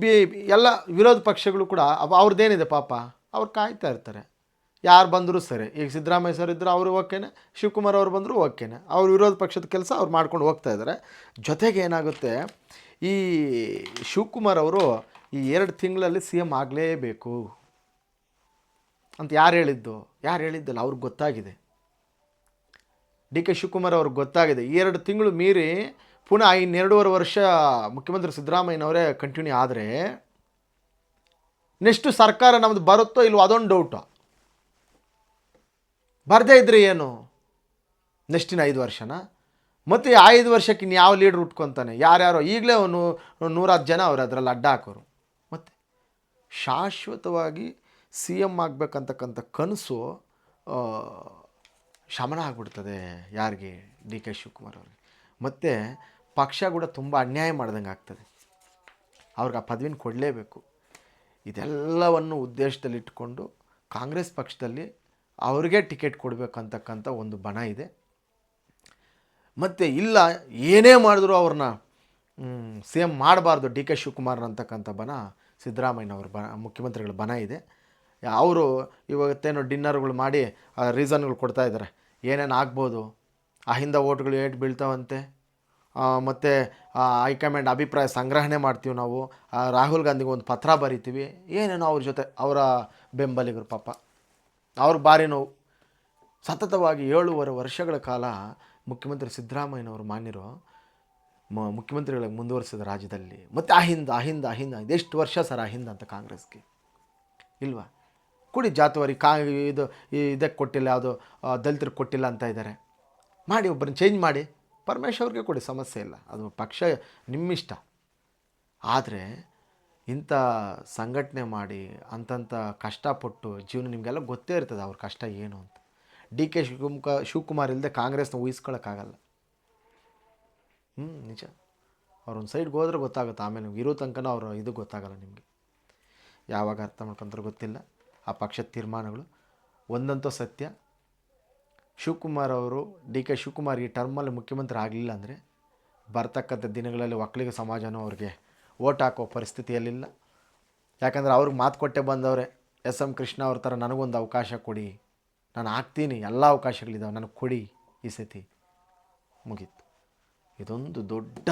B, ಎಲ್ಲ ವಿರೋಧ ಪಕ್ಷಗಳು ಕೂಡ, ಅವ ಅವ್ರದ್ದೇನಿದೆ ಪಾಪ, ಅವ್ರು ಕಾಯ್ತಾ ಇರ್ತಾರೆ. ಯಾರು ಬಂದರೂ ಸರಿ, ಈಗ ಸಿದ್ದರಾಮಯ್ಯ ಸರ್ ಇದ್ದರು ಅವರು ಓಕೆನೆ, ಶಿವಕುಮಾರ್ ಅವರು ಬಂದರೂ ಓಕೆನೆ. ಅವ್ರ ವಿರೋಧ ಪಕ್ಷದ ಕೆಲಸ ಅವ್ರು ಮಾಡ್ಕೊಂಡು ಹೋಗ್ತಾ ಇದ್ದಾರೆ ಜೊತೆಗೆ ಏನಾಗುತ್ತೆ, ಈ ಶಿವಕುಮಾರ್ ಅವರು ಈ ಎರಡು ತಿಂಗಳಲ್ಲಿ ಸಿ ಎಂ ಆಗಲೇಬೇಕು ಅಂತ ಯಾರು ಹೇಳಿದ್ದು? ಯಾರು ಹೇಳಿದ್ದಲ್ಲ, ಅವ್ರಿಗೆ ಗೊತ್ತಾಗಿದೆ. ಡಿ ಕೆ ಶಿವಕುಮಾರ್ ಅವ್ರಿಗೆ ಗೊತ್ತಾಗಿದೆ. ಎರಡು ತಿಂಗಳು ಮೀರಿ ಪುನಃ ಇನ್ನೆರಡೂವರೆ ವರ್ಷ ಮುಖ್ಯಮಂತ್ರಿ ಸಿದ್ದರಾಮಯ್ಯನವರೇ ಕಂಟಿನ್ಯೂ ಆದರೆ ನೆಕ್ಸ್ಟು ಸರ್ಕಾರ ನಮ್ಮದು ಬರುತ್ತೋ ಇಲ್ವೋ ಅದೊಂದು ಡೌಟು ಬರದೇ ಇದ್ರೆ ಏನು? ನೆಕ್ಸ್ಟಿನ ಐದು ವರ್ಷನ? ಮತ್ತು ಐದು ವರ್ಷಕ್ಕೆ ಇನ್ನು ಯಾವ ಲೀಡ್ರ್ ಉಟ್ಕೊತಾನೆ? ಯಾರ್ಯಾರೋ? ಈಗಲೇ ಅವನು ನೂರಾರು ಜನ ಅವ್ರು ಅದರಲ್ಲಿ ಅಡ್ಡ ಹಾಕೋರು. ಮತ್ತು ಶಾಶ್ವತವಾಗಿ ಸಿ ಎಂ ಆಗಬೇಕಂತಕ್ಕಂಥ ಕನಸು ಶಮನ ಆಗ್ಬಿಡ್ತದೆ ಯಾರಿಗೆ? ಡಿ ಕೆ ಶಿವಕುಮಾರ್ ಅವ್ರಿಗೆ. ಮತ್ತು ಪಕ್ಷ ಕೂಡ ತುಂಬ ಅನ್ಯಾಯ ಮಾಡ್ದಂಗೆ ಆಗ್ತದೆ. ಅವ್ರಿಗೆ ಆ ಪದವಿನ ಕೊಡಲೇಬೇಕು. ಇದೆಲ್ಲವನ್ನು ಉದ್ದೇಶದಲ್ಲಿಟ್ಟುಕೊಂಡು ಕಾಂಗ್ರೆಸ್ ಪಕ್ಷದಲ್ಲಿ ಅವ್ರಿಗೆ ಟಿಕೆಟ್ ಕೊಡಬೇಕಂತಕ್ಕಂಥ ಒಂದು ಬಣ ಇದೆ. ಮತ್ತು ಇಲ್ಲ, ಏನೇ ಮಾಡಿದ್ರು ಅವ್ರನ್ನ ಸಿ ಎಂ ಮಾಡಬಾರ್ದು ಡಿ ಕೆ ಶಿವಕುಮಾರ್ ಅಂತಕ್ಕಂಥ ಬಣ, ಸಿದ್ದರಾಮಯ್ಯನವ್ರ ಬಣ ಮುಖ್ಯಮಂತ್ರಿಗಳ ಬನ ಇದೆ. ಅವರು ಇವತ್ತೇನೋ ಡಿನ್ನರ್ಗಳು ಮಾಡಿ ರೀಸನ್ಗಳು ಕೊಡ್ತಾ ಇದ್ದಾರೆ. ಏನೇನು ಆಗ್ಬೋದು? ಆ ಹಿಂದೆ ಓಟ್ಗಳು ಏಟು ಬೀಳ್ತಾವಂತೆ. ಮತ್ತು ಹೈಕಮಾಂಡ್ ಅಭಿಪ್ರಾಯ ಸಂಗ್ರಹಣೆ ಮಾಡ್ತೀವಿ ನಾವು. ರಾಹುಲ್ ಗಾಂಧಿಗೆ ಒಂದು ಪತ್ರ ಬರಿತೀವಿ. ಏನೇನೋ ಅವ್ರ ಜೊತೆ, ಅವರ ಬೆಂಬಲಿಗರು ಪಾಪ. ಅವ್ರ ಭಾರಿ ನೋವು. ಸತತವಾಗಿ ಏಳೂವರೆ ವರ್ಷಗಳ ಕಾಲ ಮುಖ್ಯಮಂತ್ರಿ ಸಿದ್ದರಾಮಯ್ಯನವರು ಮಾನ್ಯರು, ಮ ಮುಖ್ಯಮಂತ್ರಿಗಳಿಗೆ ಮುಂದುವರಿಸಿದ ರಾಜ್ಯದಲ್ಲಿ. ಮತ್ತು ಅಹಿಂದ ಅಹಿಂದ ಅಹಿಂದ ಎಷ್ಟು ವರ್ಷ ಸರ್ ಅಹಿಂದ ಅಂತ ಕಾಂಗ್ರೆಸ್ಗೆ? ಇಲ್ವಾ? ಕುಡಿ ಜಾತುವಾರಿ, ಕಾ, ಇದು ಇದಕ್ಕೆ ಕೊಟ್ಟಿಲ್ಲ ಯಾವುದು ದಲಿತರಿಗೆ ಕೊಟ್ಟಿಲ್ಲ ಅಂತ ಇದ್ದಾರೆ. ಮಾಡಿ, ಒಬ್ಬರನ್ನ ಚೇಂಜ್ ಮಾಡಿ. ಪರಮೇಶ್ವರ್ಗೆ ಕೊಡಿ, ಸಮಸ್ಯೆ ಇಲ್ಲ. ಅದು ಪಕ್ಷ ನಿಮ್ಮಿಷ್ಟ. ಆದರೆ ಇಂಥ ಸಂಘಟನೆ ಮಾಡಿ ಅಂತಂಥ ಕಷ್ಟಪಟ್ಟು ಜೀವನ ನಿಮಗೆಲ್ಲ ಗೊತ್ತೇ ಇರ್ತದೆ ಅವ್ರ ಕಷ್ಟ ಏನು ಅಂತ. ಡಿ ಕೆ ಶಿವಕುಮಕ ಶಿವಕುಮಾರ್ ಇಲ್ಲದೆ ಕಾಂಗ್ರೆಸ್ನ ಊಹಿಸ್ಕೊಳಕ್ಕಾಗಲ್ಲ. ಹ್ಞೂ ನಿಜ. ಅವ್ರೊಂದು ಸೈಡ್ಗೆ ಹೋದ್ರೆ ಗೊತ್ತಾಗುತ್ತೆ. ಆಮೇಲೆ ನಿಮ್ಗೆ ಇರೋ ತನಕನೂ ಅವ್ರ ಇದು ಗೊತ್ತಾಗಲ್ಲ ನಿಮಗೆ. ಯಾವಾಗ ಅರ್ಥ ಮಾಡ್ಕೊಂತಾರೆ ಗೊತ್ತಿಲ್ಲ. ಆ ಪಕ್ಷದ ತೀರ್ಮಾನಗಳು ಒಂದಂತೂ ಸತ್ಯ ಶಿವಕುಮಾರ್ ಅವರು ಡಿ ಕೆ ಶಿವಕುಮಾರ್ ಈ ಟರ್ಮಲ್ಲಿ ಮುಖ್ಯಮಂತ್ರಿ ಆಗಲಿಲ್ಲ ಅಂದರೆ ಬರ್ತಕ್ಕಂಥ ದಿನಗಳಲ್ಲಿ ಒಕ್ಕಲಿಗ ಸಮಾಜನೂ ಅವ್ರಿಗೆ ಓಟ್ ಹಾಕೋ ಪರಿಸ್ಥಿತಿಯಲ್ಲಿಲ್ಲ. ಯಾಕಂದರೆ ಅವ್ರಿಗೆ ಮಾತು ಕೊಟ್ಟೆ ಬಂದವ್ರೆ, ಎಸ್ ಎಂ ಕೃಷ್ಣ ಅವ್ರ ಥರ ನನಗೊಂದು ಅವಕಾಶ ಕೊಡಿ, ನಾನು ಹಾಕ್ತೀನಿ ಎಲ್ಲ ಅವಕಾಶಗಳಿದ್ದಾವೆ ನನಗೆ ಕೊಡಿ ಈ ಸತಿ. ಮುಗೀತು. ಇದೊಂದು ದೊಡ್ಡ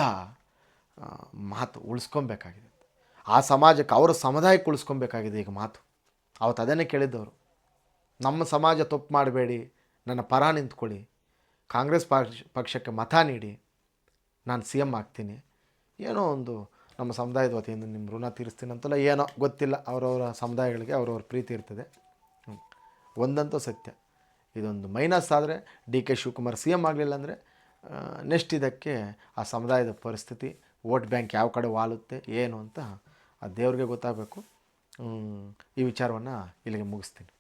ಮಾತು ಉಳಿಸ್ಕೊಬೇಕಾಗಿದೆ. ಆ ಸಮಾಜಕ್ಕೆ ಅವರ ಸಮುದಾಯಕ್ಕೆ ಉಳಿಸ್ಕೊಬೇಕಾಗಿದೆ ಈಗ ಮಾತು. ಅವತ್ತು ಅದನ್ನೇ ಕೇಳಿದ್ದವರು. ನಮ್ಮ ಸಮಾಜ ತಪ್ಪು ಮಾಡಬೇಡಿ ನನ್ನ ಪರ ನಿಂತ್ಕೊಳ್ಳಿ. ಕಾಂಗ್ರೆಸ್ ಪಕ್ಷ ಪಕ್ಷಕ್ಕೆ ಮತ ನೀಡಿ. ನಾನು ಸಿ ಎಂ ಆಗ್ತೀನಿ. ಏನೋ ಒಂದು ನಮ್ಮ ಸಮುದಾಯದ ವತಿಯಿಂದ ನಿಮ್ಮ ಋಣ ತೀರಿಸ್ತೀನಿ ಅಂತಲ್ಲ ಏನೋ ಗೊತ್ತಿಲ್ಲ. ಅವರವರ ಸಮುದಾಯಗಳಿಗೆ ಅವರವ್ರ ಪ್ರೀತಿ ಇರ್ತದೆ. ಒಂದಂತೂ ಸತ್ಯ. ಇದೊಂದು ಮೈನಸ್ ಆದರೆ D K Shivakumar C M ಆಗಲಿಲ್ಲ ಅಂದರೆ ನೆಕ್ಸ್ಟ್ ಇದಕ್ಕೆ ಆ ಸಮುದಾಯದ ಪರಿಸ್ಥಿತಿ, ವೋಟ್ ಬ್ಯಾಂಕ್ ಯಾವ ಕಡೆ ವಾಲುತ್ತೆ, ಏನು ಅಂತ ಆ ದೇವ್ರಿಗೆ ಗೊತ್ತಾಗಬೇಕು. ಈ ವಿಚಾರವನ್ನು ಇಲ್ಲಿಗೆ ಮುಗಿಸ್ತೀನಿ.